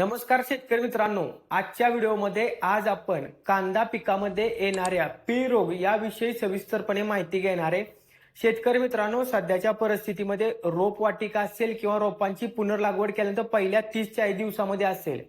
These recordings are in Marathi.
नमस्कार शेतकरी मित्रांनो. आजच्या व्हिडिओमध्ये आज आपण कांदा पिकामध्ये येणाऱ्या पी रोग याविषयी सविस्तरपणे माहिती घेणार आहे. शेतकरी मित्रांनो सध्याच्या परिस्थितीमध्ये रोपवाटिका असेल किंवा रोपांची पुनर्लागवड केल्यानंतर पहिल्या तीस चाळीस दिवसामध्ये असेल.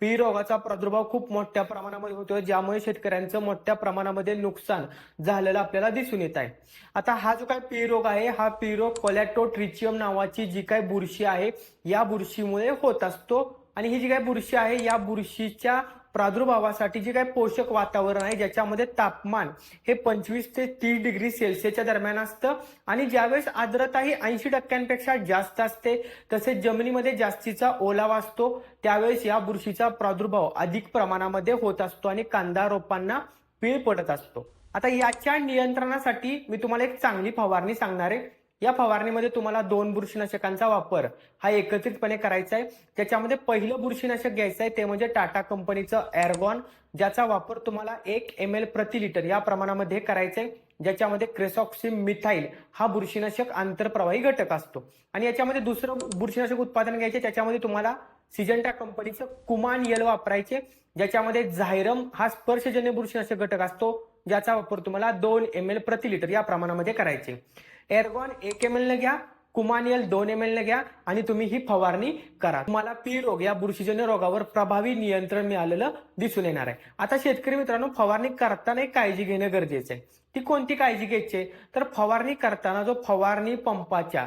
पी रोगाचा प्रादुर्भाव खूप मोठ्या प्रमाणामध्ये होतो ज्यामुळे शेतकऱ्यांचं मोठ्या प्रमाणामध्ये नुकसान झालेलं आपल्याला दिसून येत आहे. आता हा जो काय पी रोग आहे हा पी रोग कोलॅटोट्रिचियम नावाची जी काही बुरशी आहे या बुरशीमुळे होत असतो. आणि ही जी काही बुरशी आहे या बुरशीच्या प्रादुर्भावासाठी जे काही पोषक वातावरण आहे ज्याच्यामध्ये तापमान हे पंचवीस ते तीस डिग्री सेल्सिअसच्या दरम्यान असतं. आणि ज्यावेळेस आर्द्रता ही ऐंशी टक्क्यांपेक्षा जास्त असते तसेच जमिनीमध्ये जास्तीचा ओलावा असतो त्यावेळेस या बुरशीचा प्रादुर्भाव अधिक प्रमाणामध्ये होत असतो आणि कांदा रोपांना पीळ पडत असतो. आता याच्या नियंत्रणासाठी मी तुम्हाला एक चांगली फवारणी सांगणार आहे. या फवारणीमध्ये तुम्हाला दोन बुरशीनाशकांचा वापर हा एकत्रितपणे करायचा आहे. त्याच्यामध्ये पहिलं बुरशीनाशक घ्यायचं आहे ते म्हणजे टाटा कंपनीचं एरगॉन ज्याचा वापर तुम्हाला एक एम एल प्रति लिटर या प्रमाणामध्ये करायचा आहे ज्याच्यामध्ये क्रेसॉक्सिम मिथाईल हा बुरशीनाशक आंतरप्रवाही घटक असतो. आणि याच्यामध्ये दुसरं बुरशीनाशक उत्पादन घ्यायचे त्याच्यामध्ये तुम्हाला सिजंटा कंपनीचं कुमान यल वापरायचे. ज्याच्यामध्ये झायरम हा स्पर्शजन्य बुरशीनाशक घटक असतो ज्याचा वापर तुम्हाला दोन एम एल प्रति लिटर या प्रमाणामध्ये करायचे. एरगॉन एक एम एल न घ्या कुमानियल दोन एम एल घ्या आणि तुम्ही ही फवारणी करा. तुम्हाला पी रोग या बुरशीजन्य रोगावर प्रभावी नियंत्रण मिळालेलं दिसून येणार आहे. आता शेतकरी मित्रांनो फवारणी करताना एक काळजी घेणं गरजेचं आहे. ती कोणती काळजी घ्यायची? आहे? तर फवारणी करताना जो फवारणी पंपाच्या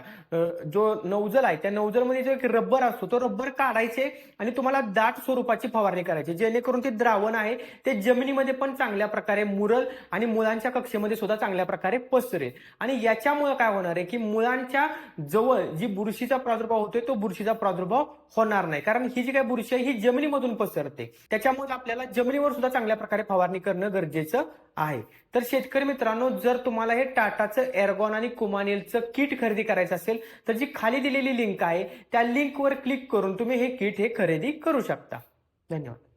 जो नौजल आहे त्या नौजलमध्ये जो एक रब्बर असतो तो रब्बर काढायचे आणि तुम्हाला दाट स्वरूपाची फवारणी करायची. जेणेकरून ते द्रावण आहे ते जमिनीमध्ये पण चांगल्या प्रकारे मुरल आणि मुळांच्या कक्षेमध्ये सुद्धा चांगल्या प्रकारे पसरेल. आणि याच्यामुळे काय होणार आहे की मुळांच्या जवळ जी बुरशीचा प्रादुर्भाव होतोय तो बुरशीचा प्रादुर्भाव होणार नाही. कारण ही जी काही बुरशी आहे ही जमिनीमधून पसरते. त्याच्यामुळे आपल्याला जमिनीवर सुद्धा चांगल्या प्रकारे फवारणी करणं गरजेचं आहे. तर शेतकरी मित्रांनो जर तुम्हाला हे टाटाचं एरगॉन आणि कुमानेलचं किट खरेदी करायचं असेल तर जी खाली दिलेली लिंक आहे त्या लिंकवर क्लिक करून तुम्ही हे किट हे खरेदी करू शकता. धन्यवाद.